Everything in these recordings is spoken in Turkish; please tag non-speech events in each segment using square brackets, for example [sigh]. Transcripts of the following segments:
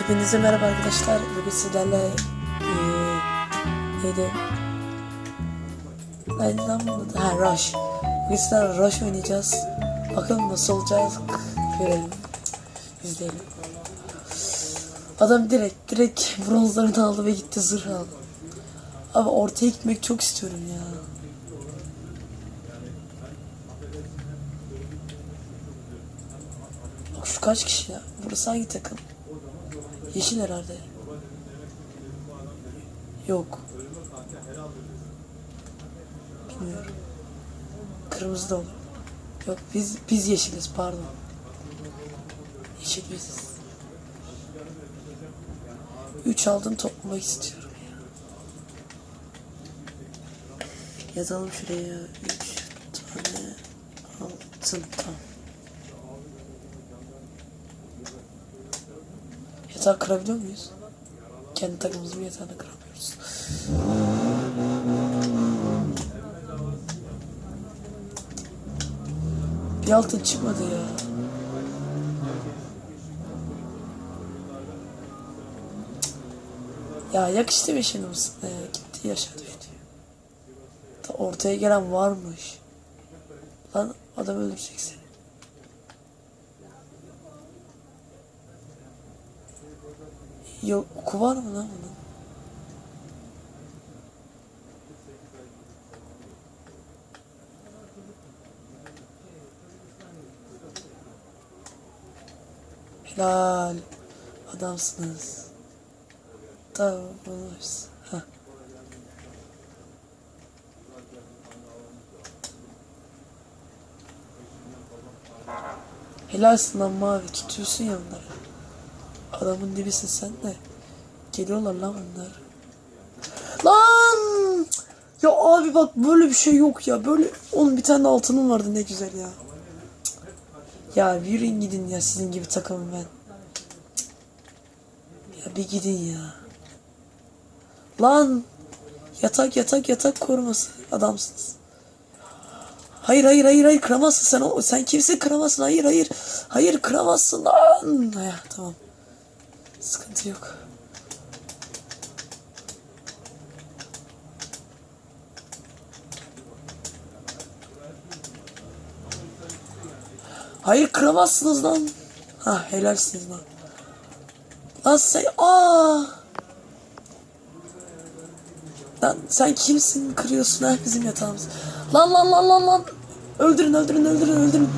Hepinize merhaba arkadaşlar. Bugün sizlerle eee neydi? Neydi lan bunun adı? Ha Rush. Bugün sizlerle Rush oynayacağız. Bakalım nasıl olacağız. Görelim. İzleyelim. Adam direkt direkt [laughs] bronzlarını aldı ve gitti zırh aldı. Abi ortaya gitmek çok istiyorum ya. Bak şu kaç kişi ya? Burası hangi takım? Yeşil herhalde. Yok. Bilmiyorum. Kırmızı da olur. Yok biz biz yeşiliz pardon. Yeşil biziz. Üç altın toplamak istiyorum ya. Yazalım şuraya. Üç tane altın. Tamam. Yatağı kırabiliyor muyuz? Kendi takımımızın yatağını kıramıyoruz. Bir altın çıkmadı ya. Ya yakıştı bir şey olsun. Ee, gitti düştü. Ta ortaya gelen varmış. Lan adam öldürecek Yok oku var mı lan bunun? Helal. Adamsınız. Tamam, buluruz. Heh. Helalsin lan mavi. Tutuyorsun ya onları. Adamın dibisin sen de. Geliyorlar lan bunlar. Lan! Ya abi bak böyle bir şey yok ya. Böyle onun bir tane altının vardı ne güzel ya. Ya yürüyün gidin ya sizin gibi takımım ben. Ya bir gidin ya. Lan! Yatak yatak yatak koruması adamsınız. Hayır hayır hayır hayır kıramazsın sen o sen kimsin kıramazsın hayır hayır hayır kıramazsın lan. Ya, tamam. Sıkıntı yok. Hayır kıramazsınız lan. Ha helalsiniz lan. Lan sen aa. Lan sen kimsin kırıyorsun ha bizim yatağımız. Lan lan lan lan lan. Öldürün öldürün öldürün öldürün.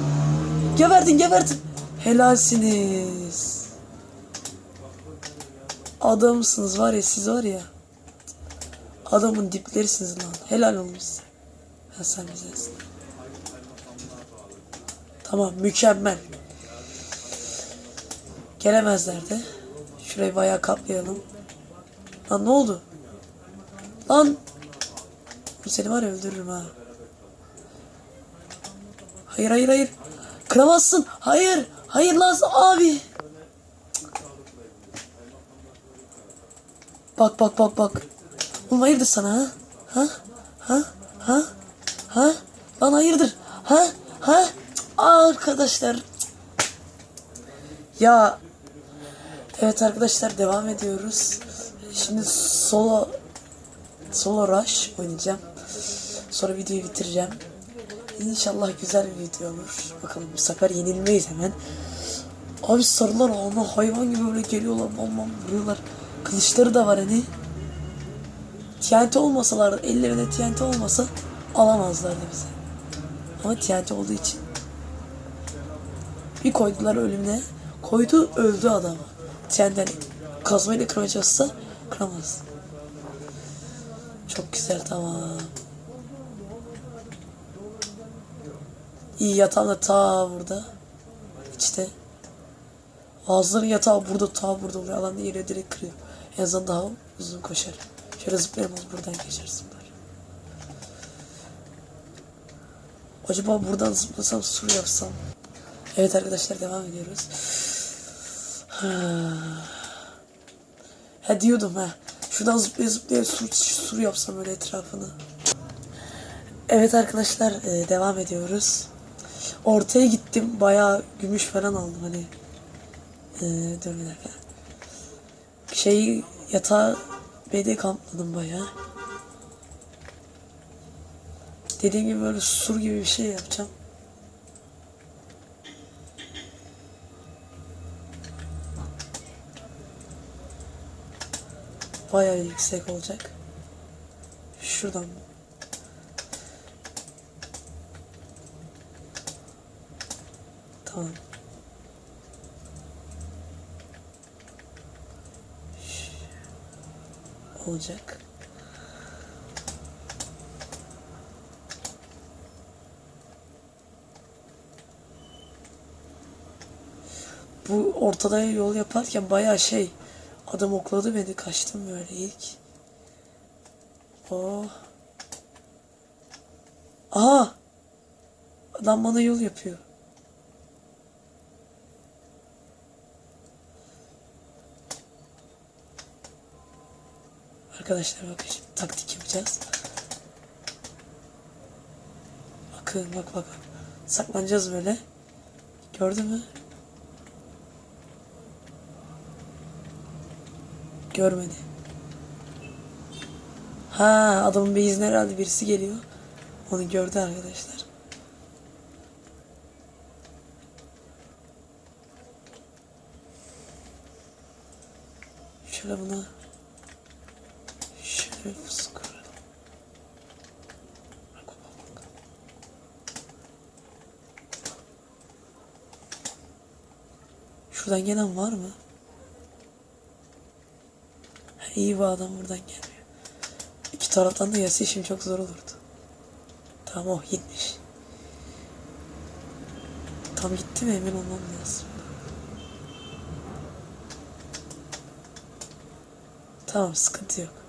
Geberdin geberdin. Helalsiniz. Adamsınız var ya siz var ya. Adamın diplerisiniz lan. Helal olmuş. Ha sen güzelsin. Tamam mükemmel. Gelemezler de. Şurayı bayağı kaplayalım. Lan ne oldu? Lan. Bu seni var ya öldürürüm ha. Hayır hayır hayır. Kıramazsın. Hayır. Hayır lan abi. Bak bak bak bak. Oğlum hayırdır sana ha? Ha? Ha? Ha? Ha? Lan hayırdır? Ha? Ha? Arkadaşlar. Ya. Evet arkadaşlar devam ediyoruz. Şimdi solo solo rush oynayacağım. Sonra videoyu bitireceğim. İnşallah güzel bir video olur. Bakalım bu sefer yenilmeyiz hemen. Abi sarılar ama hayvan gibi böyle geliyorlar bam bam vuruyorlar. Kılıçları da var hani. TNT olmasalar ellerinde TNT olmasa alamazlardı bizi. Ama TNT olduğu için bir koydular ölümüne. Koydu öldü adam. TNT'den kazmayla kırmaya çalışsa kıramaz. Çok güzel tamam. İyi yatan da ta burada. İşte. Ağızların yatağı burada ta burada oluyor. Alan yere direkt kırıyor. En azından daha uzun koşar. Şöyle zıplayamaz buradan geçer zıplar. Acaba buradan zıplasam sur yapsam. Evet arkadaşlar devam ediyoruz. Ha, diyordum ha. Şuradan zıplaya zıplaya sur, sur yapsam öyle etrafını. Evet arkadaşlar e, devam ediyoruz. Ortaya gittim. Bayağı gümüş falan aldım hani. E, dur bir dakika. Şeyi yatağı BD kampladım bayağı. Dediğim gibi böyle sur gibi bir şey yapacağım. Bayağı yüksek olacak. Şuradan. Tamam. Olacak. Bu ortada yol yaparken bayağı şey adam okladı beni kaçtım böyle ilk. Oh. Aha! Adam bana yol yapıyor. Arkadaşlar bakın şimdi taktik yapacağız. Bakın bak bak. Saklanacağız böyle. Gördün mü? Görmedi. Ha adamın beyizine herhalde birisi geliyor. Onu gördü arkadaşlar. Şöyle buna Şuradan gelen var mı? İyi bu adam buradan gelmiyor. İki taraftan da gelse işim çok zor olurdu. Tamam oh gitmiş. Tam gitti mi emin olmam lazım. Tamam sıkıntı yok.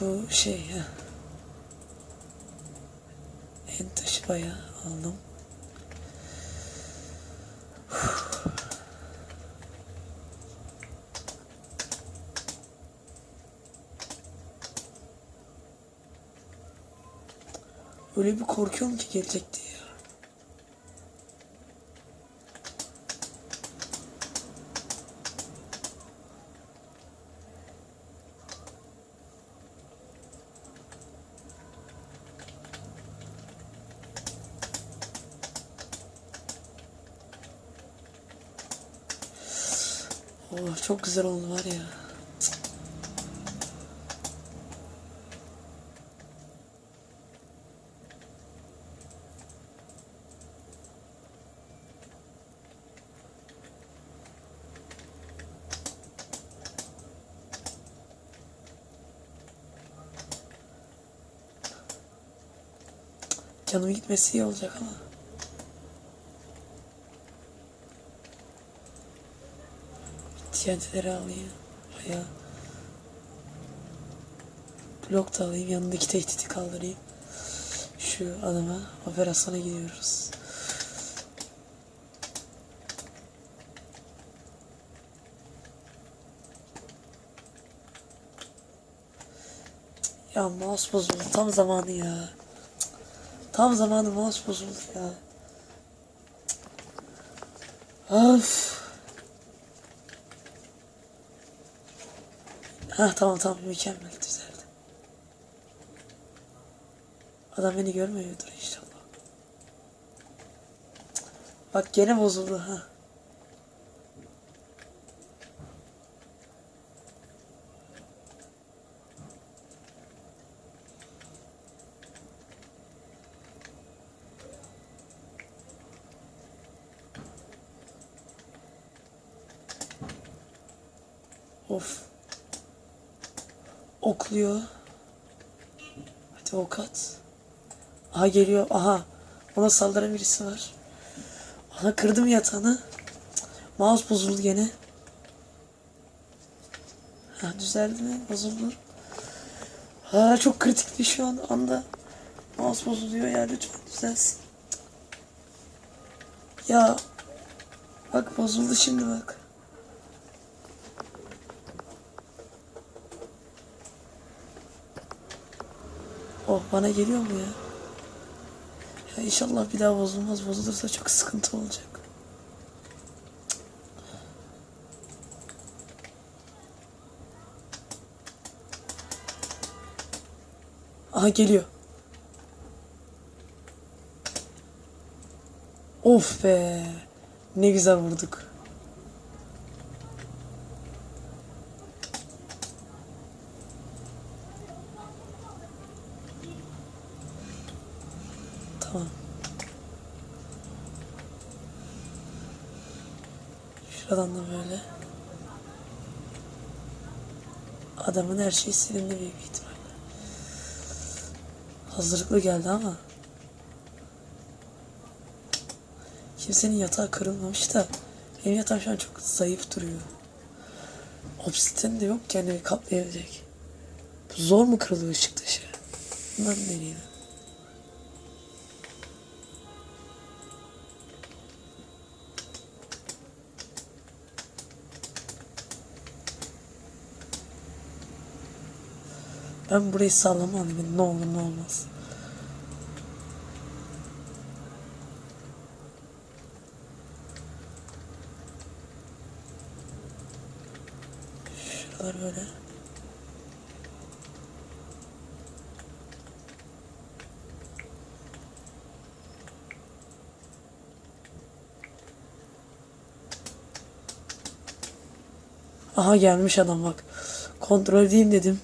Bu şey ha. En taşı bayağı aldım. Öyle bir korkuyorum ki gelecek diye ya. Oh çok güzel oldu var ya. Canım gitmesi iyi olacak ama. TNT'leri alayım. Bayağı. Blok da alayım. Yanındaki tehdidi kaldırayım. Şu adama operasyona gidiyoruz. Ya mouse bozuldu. Tam zamanı ya. Tam zamanı mouse bozuldu ya. Of. Ha tamam tamam mükemmel düzeldi. Adam beni görmüyordur inşallah. Bak gene bozuldu ha. Of. Okluyor. Hadi ok at. Aha geliyor. Aha. Ona saldıran birisi var. Aha kırdım yatağını. Mouse bozuldu gene. Ha düzeldi mi? Bozuldu. Ha çok kritik bir şu an anda. Mouse bozuluyor ya lütfen düzelsin. Ya. Bak bozuldu şimdi bak. Oh, bana geliyor mu ya? Ya inşallah bir daha bozulmaz. Bozulursa çok sıkıntı olacak. Aha geliyor. Of be. Ne güzel vurduk. Şuradan da böyle. Adamın her şeyi silindi büyük ihtimalle. Hazırlıklı geldi ama. Kimsenin yatağı kırılmamış da benim yatağım şu an çok zayıf duruyor. Obsidian de yok kendini kaplayabilecek. Bu zor mu kırılıyor ışık taşı? Bundan deneyelim. Ben burayı sallamalıyım. Ne olur ne olmaz. Şuralar böyle. Aha gelmiş adam bak. Kontrol edeyim dedim.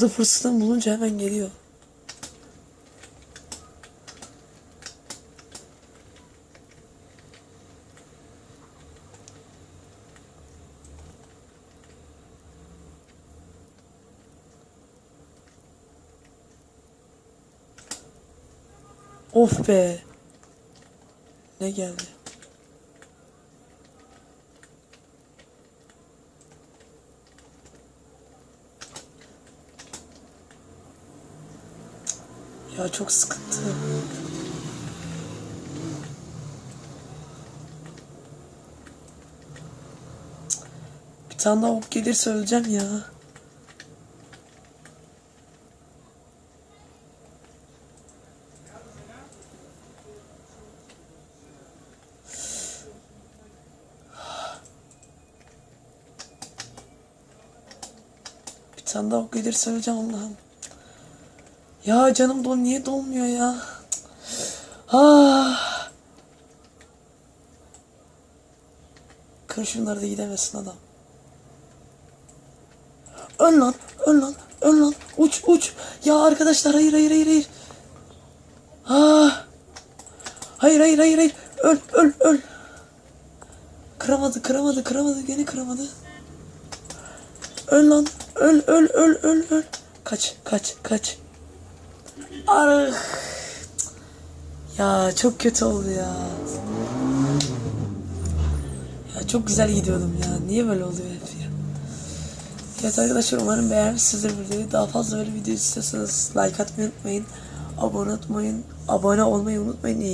Bu da fırsatını bulunca hemen geliyor. Of be. Ne geldi? Ya çok sıkıntı. Bir tane daha ok gelirse öleceğim ya. Bir tane daha ok gelirse öleceğim Allah'ım. Ya canım dol niye dolmuyor ya? Ah. Kır şunları da gidemesin adam. Ön lan, ön lan, ön lan. Uç, uç. Ya arkadaşlar hayır, hayır, hayır, hayır. Ah. Hayır, hayır, hayır, hayır. Öl, öl, öl. Kıramadı, kıramadı, kıramadı. Gene kıramadı. Öl lan. Öl, öl, öl, öl, öl. Kaç, kaç, kaç. Arık. Ya çok kötü oldu ya. Ya çok güzel gidiyordum ya. Niye böyle oluyor hep ya? Evet arkadaşlar umarım beğenmişsinizdir videoyu. Daha fazla böyle video istiyorsanız like atmayı unutmayın. Abone unutmayın. Abone olmayı unutmayın. İyi